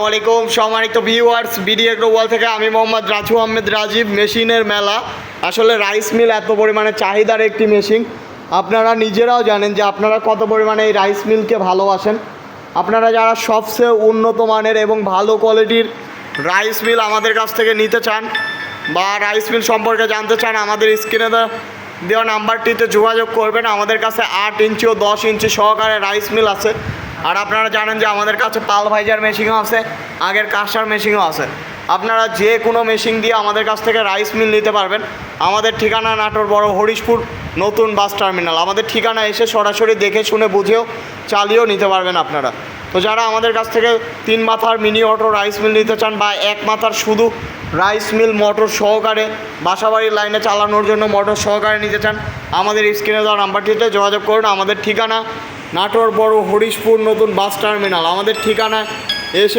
আসসালামু আলাইকুম সম্মানিত ভিউয়ার্স বিডি ওয়াল থেকে আমি মোহাম্মদ রাজু আহমেদ রাজীব, মেশিনের মেলা। আসলে রাইস মিল এত পরিমাণে চাহিদার একটি মেশিন আপনারা নিজেরাও জানেন যে আপনারা কত পরিমাণে এই রাইস মিলকে ভালোবাসেন। আপনারা যারা সবচেয়ে উন্নত মানের এবং ভালো কোয়ালিটির রাইস মিল আমাদের কাছ থেকে নিতে চান বা রাইস মিল সম্পর্কে জানতে চান, আমাদের স্ক্রিনে দেওয়া নাম্বারটিতে যোগাযোগ করবেন। আমাদের কাছে আট ইঞ্চি ও দশ ইঞ্চি সহকারে রাইস মিল আছে। আর আপনারা জানেন যে আমাদের কাছে পাল ভাইজার মেশিনও আছে, আগের কাঁসার মেশিনও আছে। আপনারা যে কোনো মেশিন দিয়ে আমাদের কাছ থেকে রাইস মিল নিতে পারবেন। আমাদের ঠিকানা নাটোর বড় হরিশপুর, নতুন বাস টার্মিনাল। আমাদের ঠিকানা এসে সরাসরি দেখে শুনে বুঝেও চালিয়েও নিতে পারবেন আপনারা। তো যারা আমাদের কাছ থেকে তিন মাথার মিনি অটো রাইস মিল নিতে চান বা এক মাথার শুধু রাইস মিল মোটর সহকারে বাসাবাড়ির লাইনে চালানোর জন্য মোটর সহকারে নিতে চান, আমাদের স্ক্রিনে দেওয়া নাম্বারটিতে যোগাযোগ করুন। আমাদের ঠিকানা নাটোর বড় হরিশপুর নতুন বাস টার্মিনাল। আমাদের ঠিকানায় এসে